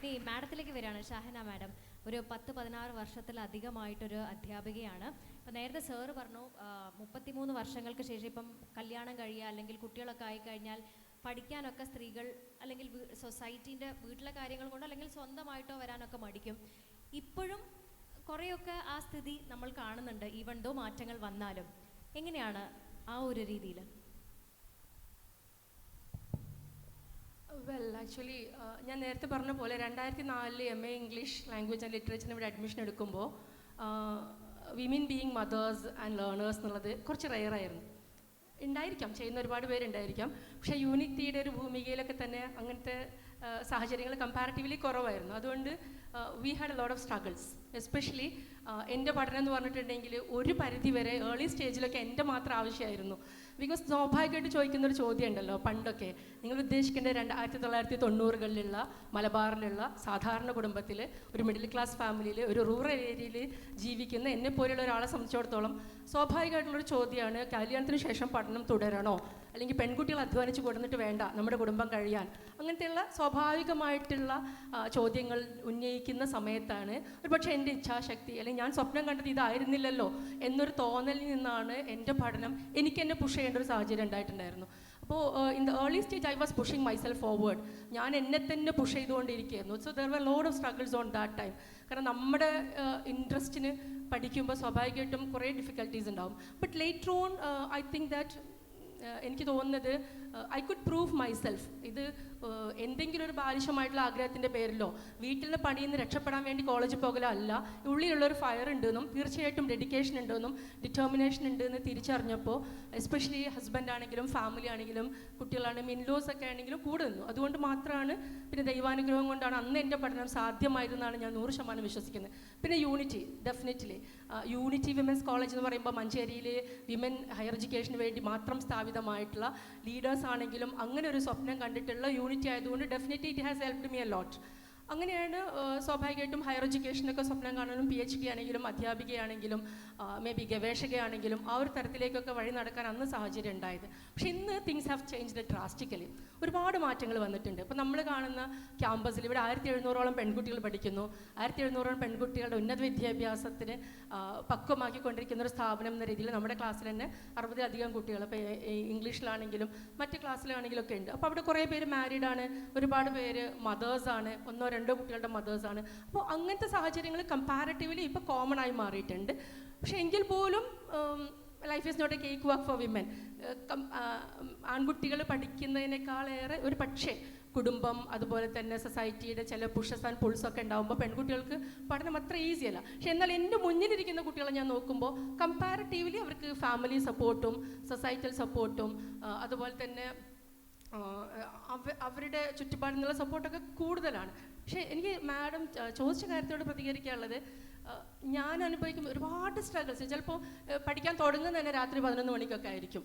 ഇനി മാഡത്തിലേക്ക് വരികയാണ് ഷാഹന മാഡം. ഒരു പത്ത് പതിനാറ് വർഷത്തിലധികമായിട്ടൊരു അധ്യാപികയാണ്. ഇപ്പം നേരത്തെ സാറ് പറഞ്ഞു മുപ്പത്തിമൂന്ന് വർഷങ്ങൾക്ക് ശേഷം ഇപ്പം കല്യാണം കഴിയുക അല്ലെങ്കിൽ കുട്ടികളൊക്കെ ആയിക്കഴിഞ്ഞാൽ പഠിക്കാനൊക്കെ സ്ത്രീകൾ അല്ലെങ്കിൽ സൊസൈറ്റീന്റെ വീട്ടിലെ കാര്യങ്ങൾ കൊണ്ടോ അല്ലെങ്കിൽ സ്വന്തമായിട്ടോ വരാനൊക്കെ മടിക്കും. ഇപ്പോഴും കുറേയൊക്കെ ആ സ്ഥിതി നമ്മൾ കാണുന്നുണ്ട് ഈവൻ ദോ മാറ്റങ്ങൾ വന്നാലും. എങ്ങനെയാണ് ആ ഒരു രീതിയിൽ ആക്ച്വലി ഞാൻ നേരത്തെ പറഞ്ഞ പോലെ രണ്ടായിരത്തി നാലിൽ M A English language and ലിറ്ററേച്ചറിന് ഇവിടെ അഡ്മിഷൻ എടുക്കുമ്പോൾ women being mothers and learners എന്നുള്ളത് കുറച്ച് റയറായിരുന്നു ഉണ്ടായിരിക്കാം ചെയ്യുന്ന ഒരുപാട് പേരുണ്ടായിരിക്കാം പക്ഷേ യൂണിറ്റിയുടെ ഒരു ഭൂമികയിലൊക്കെ തന്നെ അങ്ങനത്തെ സാഹചര്യങ്ങൾ കമ്പാരിറ്റീവ്ലി കുറവായിരുന്നു. അതുകൊണ്ട് we had a lot of struggles especially എന്റെ പഠനം എന്ന് പറഞ്ഞിട്ടുണ്ടെങ്കിൽ ഒരു പരിധി വരെ ഏർലി സ്റ്റേജിലൊക്കെ എന്റെ മാത്രം ആവശ്യമായിരുന്നു ബിക്കോസ് സ്വാഭാവികമായിട്ട് ചോദിക്കുന്ന ഒരു ചോദ്യം ഉണ്ടല്ലോ പണ്ടൊക്കെ. നിങ്ങൾ ഉദ്ദേശിക്കേണ്ട രണ്ടായിരത്തി തൊള്ളായിരത്തി തൊണ്ണൂറുകളിലുള്ള മലബാറിലുള്ള സാധാരണ കുടുംബത്തിൽ ഒരു മിഡിൽ ക്ലാസ് ഫാമിലിയിൽ ഒരു റൂറൽ ഏരിയയിൽ ജീവിക്കുന്ന എന്നെ പോലെയുള്ള ഒരാളെ സംബന്ധിച്ചിടത്തോളം സ്വാഭാവികമായിട്ടുള്ളൊരു ചോദ്യമാണ് കല്യാണത്തിന് ശേഷം പഠനം തുടരണോ? അല്ലെങ്കിൽ പെൺകുട്ടികൾ അധ്വാനിച്ച് കൊടുത്തിട്ട് വേണ്ട നമ്മുടെ കുടുംബം കഴിയാൻ? അങ്ങനത്തെയുള്ള സ്വാഭാവികമായിട്ടുള്ള ചോദ്യങ്ങൾ ഉന്നയിക്കുന്ന സമയത്താണ് ഒരുപക്ഷെ എന്റെ ഇച്ഛാശക്തി അല്ലെങ്കിൽ ഞാൻ സ്വപ്നം കണ്ടത് ഇതായിരുന്നില്ലല്ലോ എന്നൊരു തോന്നലിൽ നിന്നാണ് എന്റെ പഠനം എനിക്ക് എന്നെ പുഷ് ചെയ്യേണ്ട ഒരു സാഹചര്യം ഉണ്ടായിട്ടുണ്ടായിരുന്നു. അപ്പോൾ in the early stage I was pushing myself forward ഞാൻ എന്നെ തന്നെ push ചെയ്തുകൊണ്ടിരിക്കുകയായിരുന്നു. So there were load of struggles on that time കാരണം നമ്മുടെ ഇൻട്രസ്റ്റിന് പഠിക്കുമ്പോൾ സ്വാഭാവികമായിട്ടും കുറേ ഡിഫിക്കൽട്ടീസ് ഉണ്ടാവും. But later on I think that എനിക്ക് തോന്നുന്നത് ഐ കുഡ് പ്രൂവ് മൈസെൽഫ് ഇത് എന്തെങ്കിലും ഒരു ബാലിശമായിട്ടുള്ള ആഗ്രഹത്തിന്റെ പേരിലോ വീട്ടിലെ പണിയിൽ നിന്ന് രക്ഷപ്പെടാൻ വേണ്ടി കോളേജിൽ പോകലോ അല്ല ഉള്ളിലുള്ളൊരു ഫയർ ഉണ്ടെന്നും തീർച്ചയായിട്ടും ഡെഡിക്കേഷൻ ഉണ്ടെന്നും ഡിറ്റർമിനേഷൻ ഉണ്ട് എന്ന് തിരിച്ചറിഞ്ഞപ്പോൾ എസ്പെഷ്യലി ഹസ്ബൻഡ് ആണെങ്കിലും ഫാമിലി ആണെങ്കിലും കുട്ടികളാണെങ്കിലും ഇൻലോസ് ഒക്കെ ആണെങ്കിലും കൂടെ നിന്നു. അതുകൊണ്ട് മാത്രമാണ് പിന്നെ ദൈവാനുഗ്രഹം കൊണ്ടാണ് അന്ന് എന്റെ പഠനം സാധ്യമായതെന്നാണ് ഞാൻ നൂറ് ശതമാനം വിശ്വസിക്കുന്നത്. പിന്നെ unity definitely unity women's college എന്ന് പറയുമ്പോൾ മഞ്ചേരിയിൽ വിമൻ ഹയർ എഡ്യൂക്കേഷന് വേണ്ടി മാത്രം സ്ഥാപിതമായിട്ടുള്ള ലീഡേഴ്സ് ആണെങ്കിലും അങ്ങനെ ഒരു സ്വപ്നം കണ്ടിട്ടുള്ള യൂണിറ്റി ആയതുകൊണ്ട് definitely it has helped me a lot അങ്ങനെയാണ് സ്വാഭാവികമായിട്ടും ഹയർ എഡ്യൂക്കേഷനൊക്കെ സ്വപ്നം കാണാനും പി എച്ച് ഡി ആണെങ്കിലും അധ്യാപികയാണെങ്കിലും മേ ബി ഗവേഷകയാണെങ്കിലും ആ ഒരു തരത്തിലേക്കൊക്കെ വഴി നടക്കാൻ അന്ന് സാഹചര്യം ഉണ്ടായത്. പക്ഷെ ഇന്ന് തിങ്സ് ഹാവ് ചേഞ്ച്ഡ് ഡ്രാസ്റ്റിക്കലി ഒരുപാട് മാറ്റങ്ങൾ വന്നിട്ടുണ്ട്. ഇപ്പോൾ നമ്മൾ കാണുന്ന ക്യാമ്പസിൽ ഇവിടെ ആയിരത്തി എഴുന്നൂറോളം പെൺകുട്ടികൾ പഠിക്കുന്നു. ആയിരത്തി എഴുന്നൂറോളം പെൺകുട്ടികളുടെ ഉന്നത വിദ്യാഭ്യാസത്തിന് പക്വമാക്കിക്കൊണ്ടിരിക്കുന്ന ഒരു സ്ഥാപനം എന്ന രീതിയിൽ നമ്മുടെ ക്ലാസ്സിൽ തന്നെ അറുപതിലധികം കുട്ടികൾ ഇപ്പോൾ ഇംഗ്ലീഷിലാണെങ്കിലും മറ്റ് ക്ലാസ്സിലാണെങ്കിലും ഒക്കെ ഉണ്ട്. അപ്പോൾ അവിടെ കുറേ പേര് മാരീഡാണ് ഒരുപാട് പേര് മദേഴ്സ് ആണ്. ഒന്നോ രണ്ടോ കുട്ടികളുടെ മദേഴ്സ് ആണ്. അപ്പോൾ അങ്ങനത്തെ സാഹചര്യങ്ങൾ കമ്പാരറ്റീവ്ലി ഇപ്പോൾ കോമൺ ആയി മാറിയിട്ടുണ്ട്. പക്ഷെ എങ്കിൽ പോലും life is not a cake walk for women ആൺകുട്ടികൾ പഠിക്കുന്നതിനേക്കാളേറെ ഒരു പക്ഷേ കുടുംബം അതുപോലെ തന്നെ സൊസൈറ്റിയുടെ ചില പുഷസ് ആൻഡ് പുൾസ് ഒക്കെ ഉണ്ടാകുമ്പോൾ പെൺകുട്ടികൾക്ക് പഠനം അത്ര ഈസി അല്ല. പക്ഷെ എന്നാൽ എന്റെ മുന്നിലിരിക്കുന്ന കുട്ടികളെ ഞാൻ നോക്കുമ്പോൾ കമ്പാരിറ്റീവ്ലി അവർക്ക് ഫാമിലി സപ്പോർട്ടും സൊസൈറ്റൽ സപ്പോർട്ടും അതുപോലെ തന്നെ അവരുടെ ചുറ്റുപാടിൽ നിന്നുള്ള സപ്പോർട്ടൊക്കെ കൂടുതലാണ്. പക്ഷേ എനിക്ക് മാഡം ചോദിച്ച കാര്യത്തോട് പ്രതികരിക്കാനുള്ളത് ഞാൻ അനുഭവിക്കുന്ന ഒരുപാട് സ്ട്രഗിൾസ് ചിലപ്പോൾ പഠിക്കാൻ തുടങ്ങുന്ന തന്നെ രാത്രി പതിനൊന്ന് മണിക്കൊക്കെ ആയിരിക്കും.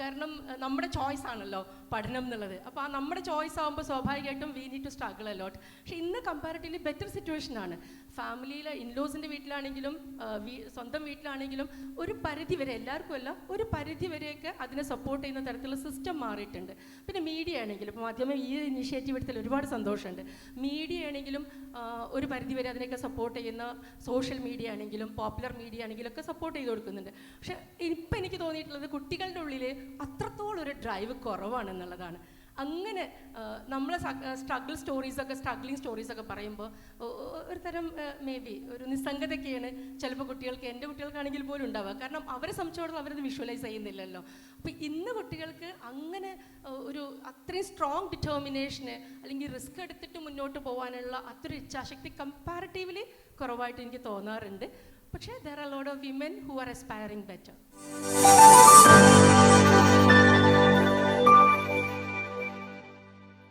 കാരണം നമ്മുടെ ചോയ്സ് ആണല്ലോ പഠനം എന്നുള്ളത്. അപ്പോൾ ആ നമ്മുടെ ചോയ്സ് ആകുമ്പോൾ സ്വാഭാവികമായിട്ടും we need to struggle a lot പക്ഷേ ഇന്ന് കമ്പാരിറ്റീവ്ലി ബെറ്റർ സിറ്റുവേഷൻ ആണ്. ഫാമിലിയിലെ ഇൻലോസിന്റെ വീട്ടിലാണെങ്കിലും സ്വന്തം വീട്ടിലാണെങ്കിലും ഒരു പരിധി വരെ എല്ലാവർക്കും അല്ല ഒരു പരിധി വരെയൊക്കെ അതിനെ സപ്പോർട്ട് ചെയ്യുന്ന തരത്തിലുള്ള സിസ്റ്റം മാറിയിട്ടുണ്ട്. പിന്നെ മീഡിയ ആണെങ്കിലും ഇപ്പോൾ മാധ്യമം ഈ ഇനിഷ്യേറ്റീവ് എടുത്തതിൽ ഒരുപാട് സന്തോഷമുണ്ട്. മീഡിയ ആണെങ്കിലും ഒരു പരിധി വരെ അതിനെയൊക്കെ സപ്പോർട്ട് ചെയ്യുന്ന സോഷ്യൽ മീഡിയ ആണെങ്കിലും പോപ്പുലർ മീഡിയ ആണെങ്കിലും ഒക്കെ സപ്പോർട്ട് ചെയ്ത് കൊടുക്കുന്നുണ്ട്. പക്ഷേ ഇപ്പം എനിക്ക് തോന്നിയിട്ടുള്ളത് കുട്ടികളുടെ ഉള്ളിൽ അത്രത്തോളം ഒരു ഡ്രൈവ് കുറവാണെന്നുള്ളതാണ് അങ്ങനെ നമ്മളെ സ്ട്രഗിൾ സ്റ്റോറീസൊക്കെ സ്ട്രഗ്ലിംഗ് സ്റ്റോറീസൊക്കെ പറയുമ്പോൾ ഒരു തരം മേ ബി ഒരു നിസ്സംഗതയൊക്കെയാണ് ചിലപ്പോൾ കുട്ടികൾക്ക് എന്റെ കുട്ടികൾക്കാണെങ്കിൽ പോലും ഉണ്ടാവുക. കാരണം അവരെ സംബന്ധിച്ചോളം അവരത് വിഷ്വലൈസ് ചെയ്യുന്നില്ലല്ലോ. അപ്പോൾ ഇന്ന് കുട്ടികൾക്ക് അങ്ങനെ ഒരു അത്രയും സ്ട്രോങ് ഡിറ്റർമിനേഷന് അല്ലെങ്കിൽ റിസ്ക് എടുത്തിട്ട് മുന്നോട്ട് പോകാനുള്ള അത്രയും ഇച്ഛാശക്തി കമ്പാരിറ്റീവ്ലി കുറവായിട്ട് എനിക്ക് തോന്നാറുണ്ട്. പക്ഷേ there are load of women who are aspiring better